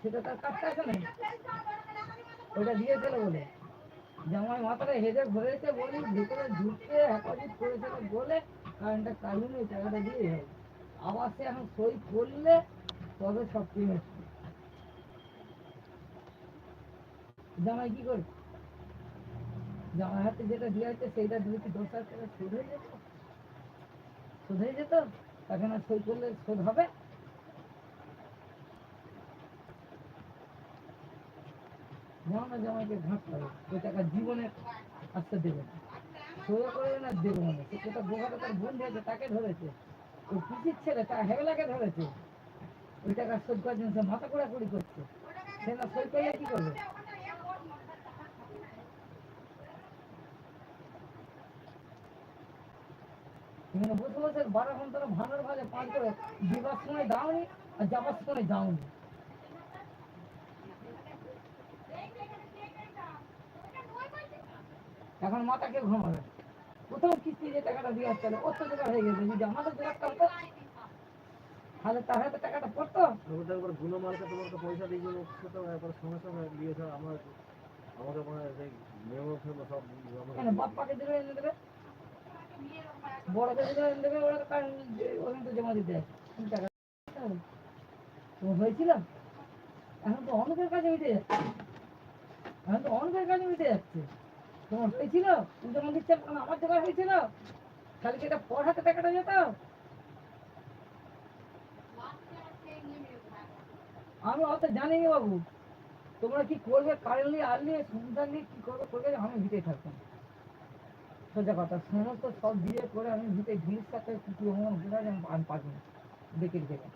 সেটা তার না দিয়েছিল বলে। জামাই মাথাটা ধরেছে বলি হেফাজত করেছিল বলে, কারেন্টটা কালুন ওই টাকাটা দিয়ে আবার সে এখন সই করলে তবে সব জামাই কি করে? জামাই হাতে যেটা দিয়ে আছে সেইটা দিয়ে কি দশ শোধ হয়ে যেত? শোধ হয়ে যেত? এখন আর সই করলে শোধ হবে? জামা জামাইকে ঘাট লাগে ওই টাকা জীবনে আসতে দেবে না। সোজা করে না, দেবে না। সে কোথাও তার বন্ধু আছে তাকে ধরেছে। ওই পিসির ছেলে, তার হেবেলাকে ধরেছে। ওই টাকা শোধ করার জন্য সে মাথা কোড়াকুড়ি করছে। সে না সই করলে কি করবে? বসে বসে বারো ঘণ্টা ভাঙার ভাজে পাঁচ করে দিবার সময় দাওনি আর যাবার সময় দাওনি এখন মাথাকে ঘুমাবে? কোথাও কিস্তি যে টাকাটা দিয়ে আসতে অত্যাচার হয়ে গেছে যদি আমাদের করতো তাহলে তার হাতে টাকাটা পড়তো? ওটা একবার গুণমানকে তোমাকে পয়সা দিয়েছিল সে তো একবার সঙ্গে সঙ্গে দিয়েছে আমার আমাকে মনে হয় সেই মেমো সব কেন বাপ্পাকে দিলে এনে দেবে? বড়কে দিলে এনে দেবে ওরা তো কারণ ওখানে তো জমা দিতে টাকা তোমার হয়েছিল? এখন তো অনেকের কাছে উঠে যাচ্ছে। এখন তো অনেকের কাছে উঠে যাচ্ছে। তোমার হয়েছিল? জমা দিচ্ছে কারণ আমার জোগাড় হয়েছিল? খালি কি এটা পড়াতে টাকাটা যেত? আমি অত জানি না বাবু। তোমরা কি করবে, কারেন্ট নিয়ে আর নিয়ে কি করবে করবে, আমি ভিতরে থাকতাম সোজা কথা, সমস্ত সব দিয়ে করে আমি ভিতরে ভিড় সাথে কুকুর হলাম ঘুরে আমি পারব না দেখে দেখে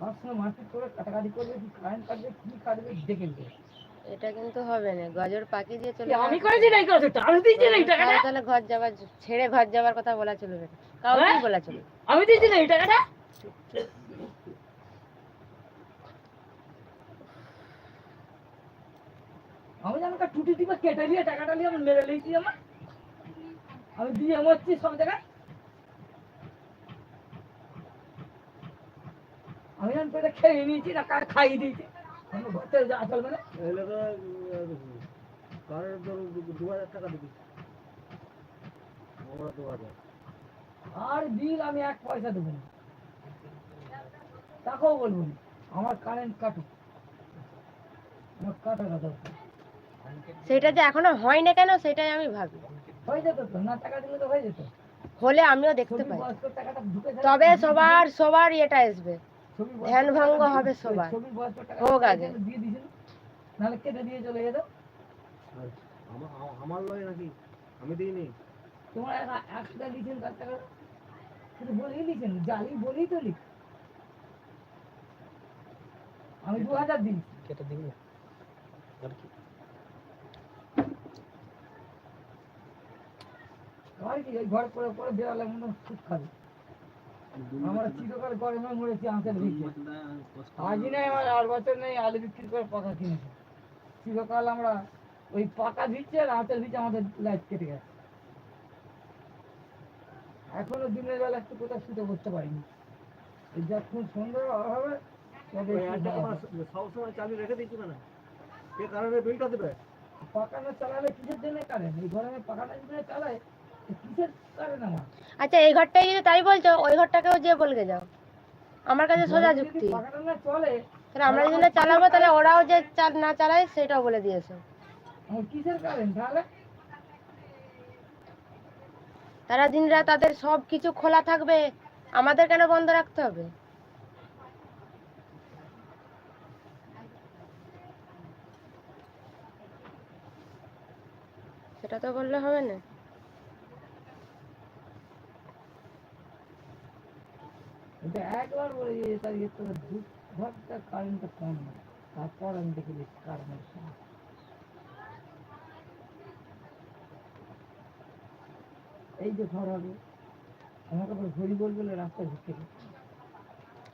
আমার সঙ্গে মারপিট করে কাটাকাটি করবে, কি কারেন্ট কাটবে, কি কাটবে দেখে দেখে এটা কিন্তু হবে না গজর পাকি দিয়ে চলে আমি যাওয়া- করেছি নাই করেছি আমি দিয়েছি না এই টাকাটা? তাহলে ঘর যাবার ছেড়ে ঘর যাবার কথা বলা চলবে না। কাউকেই হ্যাঁ? বলা চলবে আমি দিয়েছি না এই টাকাটা? আমি যেন একটা টুটি টিপে কেটে দিয়ে টাকাটা নিয়ে আমি মেরে লিয়েছি আমার। আমি দিয়ে মরছি সব জায়গায়। আমি পেটে খেয়ে নিয়েছি না কার খাইয়ে দিয়েছি? আর বিল আমি এক পয়সা দেবো না তাকেও বলব আমার কারেন্ট কাটুক আমার দরকার সেটা যে এখনও হয় না কেন, সেটাই আমি ভাবি হয়ে যেত হলে আমিও দেখতে পাই। তবে সবার সবার এটা আসবে ধ্যান ভঙ্গ হবে সবার। হোক আগে। নাহলে কেটে দিয়ে চলে যেত। আমার লয় নাকি? আমি দিইনি। তোমার এক- একশো টাকা দিয়েছেন তার টাকা। শুধু বলেই দিয়েছেন জালি বলেই তো লিখ আমি দু হাজার দিই। কেটে দিবি না। আর কি? ঘর করে করে বেড়ালে মনে হয় সুখ খাবে। আমরা চিরকাল গরমে মরেছি আঁকের ভিতরে আজই নেই আমার আর বছর নেই আলু বিক্রি করে পাকা কিনেছে। চিরকাল আমরা ওই পাকা দিচ্ছে আর আঁচের ভিতরে আমাদের লাইট কেটে গেছে। এখনও দিনের বেলা একটু কোথাও শুতে করতে পারিনি। যখন সন্ধ্যা হবে। সবসময় চালু রেখে দিচ্ছি না কে কারণে বিলটা দেবে। পাকা না চালালে কিসের জন্য কারেন্ট এই গরমে পাকাটা যদি চালায় আচ্ছা এই ঘরটাই যদি তাই বলছো, ওই ঘরটাকেও যে বলকে যাও। আমার কাছে সোজা যুক্তি। তাহলে আমরা যদি না চালাবো, তাহলে ওরাও যে না চালায়, সেটাও বলে দিয়েছে। তারা দিন রাত তাদের সব কিছু খোলা থাকবে, আমাদের কেন বন্ধ রাখতে হবে? সেটা তো বললে হবে না। একবার বলে যে তার ইয়ে তোর কারেন্টটা কম না তারপর আমি দেখে কারেন্টের সমস্যা এই যে ঘর হবে আমাকে আবার বলে রাস্তায় ঘুরতে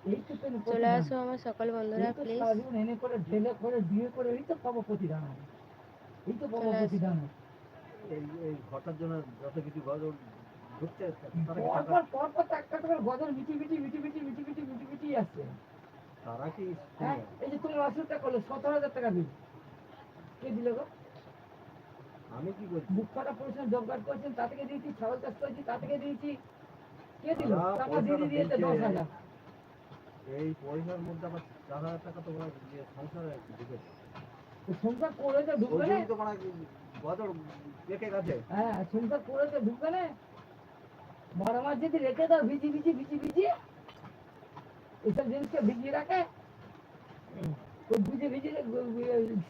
এই তো চলে আসো আমার সকল বন্ধুরা প্লিজ সারাদিন এনে করে ঢেলে করে দিয়ে করে এই তো পাবো প্রতিদান। এই তো পাবো প্রতিদান। এই এই ঘরটার জন্য যত কিছু গজল ঢুকছে তারা কি পর পর পর পর একটা করে গজল মিটি মিটি মিটি মিটি আসছে তারা কি হ্যাঁ এই যে তুমি অসুখটা করলে সতেরো হাজার টাকা দিল কে দিল গো? আমি কি করছি? বুক ফাটা পরিশ্রম জব কার্ড করেছেন তা থেকে দিয়েছি ছাগল চাষ করেছি তা থেকে দিয়েছি। কে দিল? টাকা দিয়েছে। দশ হাজার। এই পয়সার মধ্যে আবার চার হাজার টাকা তোমরা সংসারে ঢুকেছে। সংসার করে তো ঢুকবে না? তো মানে পেকে গেছে? হ্যাঁ সংসার করে তো ঢুকবে না? বারো মাস যদি রেখে দাও ভিজি ভিজি ভিজি ভিজি। এইসব জিনিসকে ভিজিয়ে রাখে? ভিজে ভিজে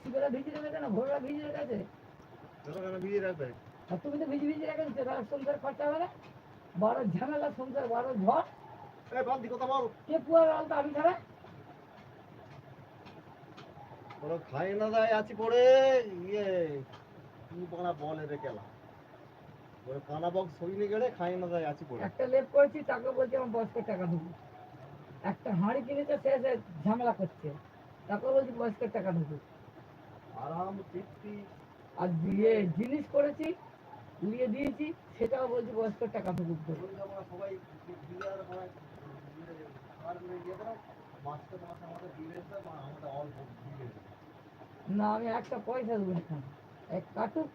শিবেরা ভিজে রেখেছে সেটা কেন বিয়ে রাখবে। আর তুমি তো ভিজে ভিজে রেখেছো তাহলে সংসার খরচা হবে না? বারো ঝামেলা সংসার ঝড়। কে আলতা আমি ছাড়া খাই না দায় আছি পড়ে। ইয়ে কি পানা বলে রে কেলা। ওরে কানা গেলে খাই না দায় আছি পড়ে। একটা লেপ করেছি তাকে বলছি আমার বয়স্কের টাকা ঢুকু একটা হাঁড়ি কিনেছে সে সে ঝামেলা করছে। তারপর বলছি বয়স্কের টাকা ঢুকু আরাম তৃপ্তি। আর দিয়ে জিনিস করেছি নিয়ে দিয়েছি সেটাও বলছি বয়স্কের টাকা ঢুকুক সবাই না আমি একটা পয়সা দেবো এক কাটুক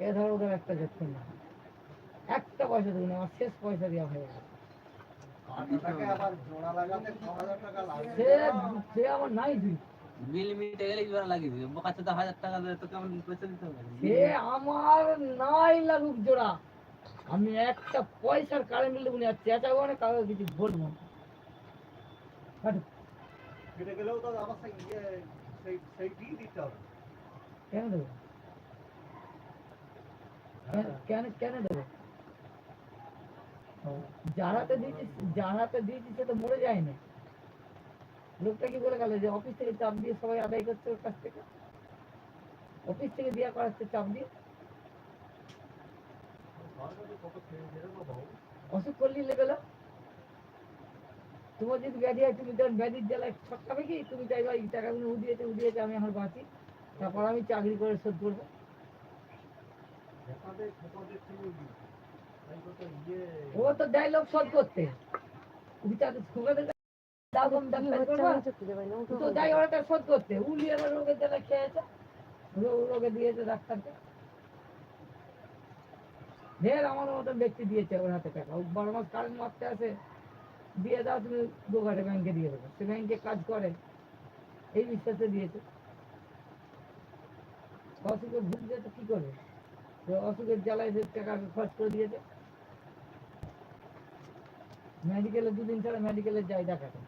এ ধরো ওদের একটা যখন না একটা পয়সা দেবো না আমার শেষ পয়সা দেওয়া হয়ে গেছে। কাটাটাকে আবার জোড়া লাগাতে ছ হাজার টাকা লাগবে। সে সে আমার নাই দিই বিল মিটে গেলে জোড়া লাগিয়ে দিবে। বোকা চোদ্দ হাজার টাকা দেবে তো কেমন পয়সা দিতে হবে। সে আমার নাই লাগুক জোড়া। আমি একটা পয়সার কারেন্ট বিল দেবো না। চেঁচাবো না কিছু বলব কেটে গেলেও তো আবার সেই সেই সেইটিই দিতে হবে। কেন দেবো? কেন- কেন কেন সে তো মরে যায় না। লোকটা কি বলে যে অফিস থেকে চাপ দিয়ে সবাই করছে ওর কাছ থেকে? অফিস থেকে চাপ দিয়ে? অসুখ করলি তোমার যদি ব্যাধি হয়, তুমি ব্যাধির জ্বালায় ছটকাবে কি? তুমি চাইবা এই টাকাগুলো উদিয়েছে উদিয়েছে, আমি এখন বাঁচি। তারপর আমি চাকরি করে শোধ করব। ও তো দেয় লোক শোধ করতে বিচার সুগাদের দাও তুমি ডাক্তার করবা তো যাই ওটা শোধ করতে। উলিয়ে আবার রোগের জ্বালা খেয়েছে। রোগে দিয়েছে ডাক্তারকে। ঢের আমার মতন ব্যক্তি দিয়েছে ওর হাতে টাকা। ও বারো মাস কারেন্ট মারতে আসে দিয়ে দাও তুমি দু ঘাটে ব্যাংকে দিয়ে দেবে। সে ব্যাংকে কাজ করে। এই বিশ্বাসে দিয়েছে। অসুখে ভুগছে তো কি করবে? তো অসুখের জ্বালায় সে টাকা খরচ করে দিয়েছে। মেডিকেলে দুদিন ছাড়া মেডিকেলে যাই দেখাতে।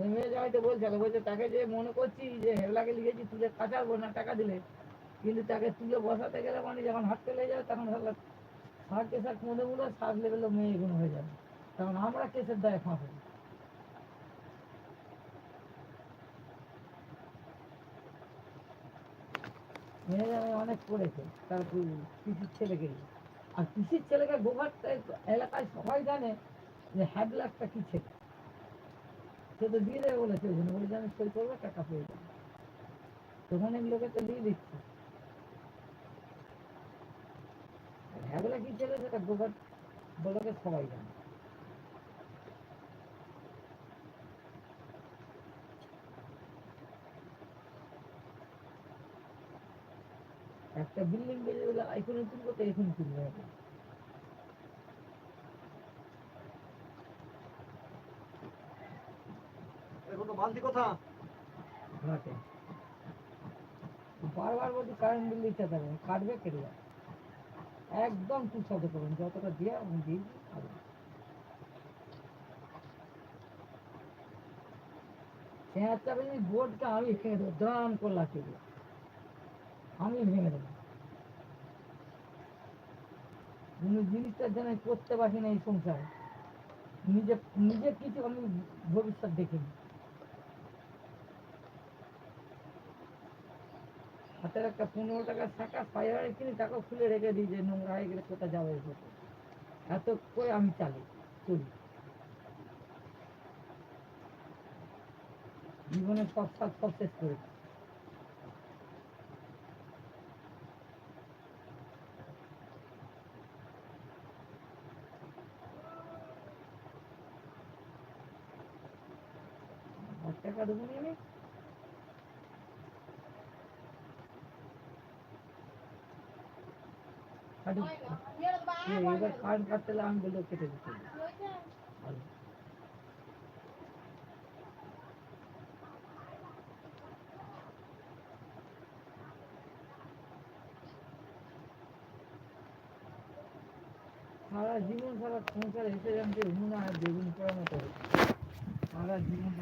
ওই মেয়ে জামাইতে বলছিল বলছে তাকে যে মনে করছি যে হেবলাকে লিখেছি তুলে কাটাবো না টাকা দিলে, কিন্তু তাকে তুলে বসাতে গেলে মানে যখন হাত চলে যায়, তখন ভাবলাম সার কেসার মনে মনে সার লেভেলে মেয়ে এগুলো হয়ে যাবে। তখন আমরা কেসের দায় ফাঁসে মেয়ে জামাই অনেক করেছে তার পিসির ছেলেকে আর পিসির ছেলেকে গোঘাট এলাকায় সবাই জানে যে হ্যাডলাকটা কি ছেলে? সে তো দিয়ে দেবে বলেছে জন্য বলেছে আমি সই করব, টাকা পেয়ে যাবে। তখন লোকে তো দিয়ে দিচ্ছে। হ্যাডলা কি ছেলে? সেটা গোঘাট বলে সবাই জানে। একটা বিল্ডিং বেরিয়ে গেলে এখনই তুলবো তো তুলবে এখন তো বালতি কথা? ঘাটে। বারবার বলছি কারেন্ট বিল দিতে পারবে কাটবে কেটে একদম করবেন যতটা দিয়ে আমি দিই বোর্ডটা আমি দাম করে আমি ভেঙে দেবো। কিন্তু জিনিসটার জন্য করতে পারছি না এই সংসারে। নিজে নিজে কিছু আমি ভবিষ্যৎ দেখিনি। হাতের একটা পনেরো টাকার শাখা ফাইবারে কিনে টাকা খুলে রেখে দিই যে নোংরা হয়ে গেলে কোথায় যাবে এত করে আমি চালি, চলি। জীবনের সব সব সব শেষ করেছি টাকা দেবো নি আমি কাটু এ, এবার কার্ড কাটতে হলে আমি বললে কেটে দিতে হবে। ভালো। সারা জীবন সারা সংসার হেসে যাচ্ছে মনে হয় বেগুন পোড়ার মতো হচ্ছে। সারা জীবন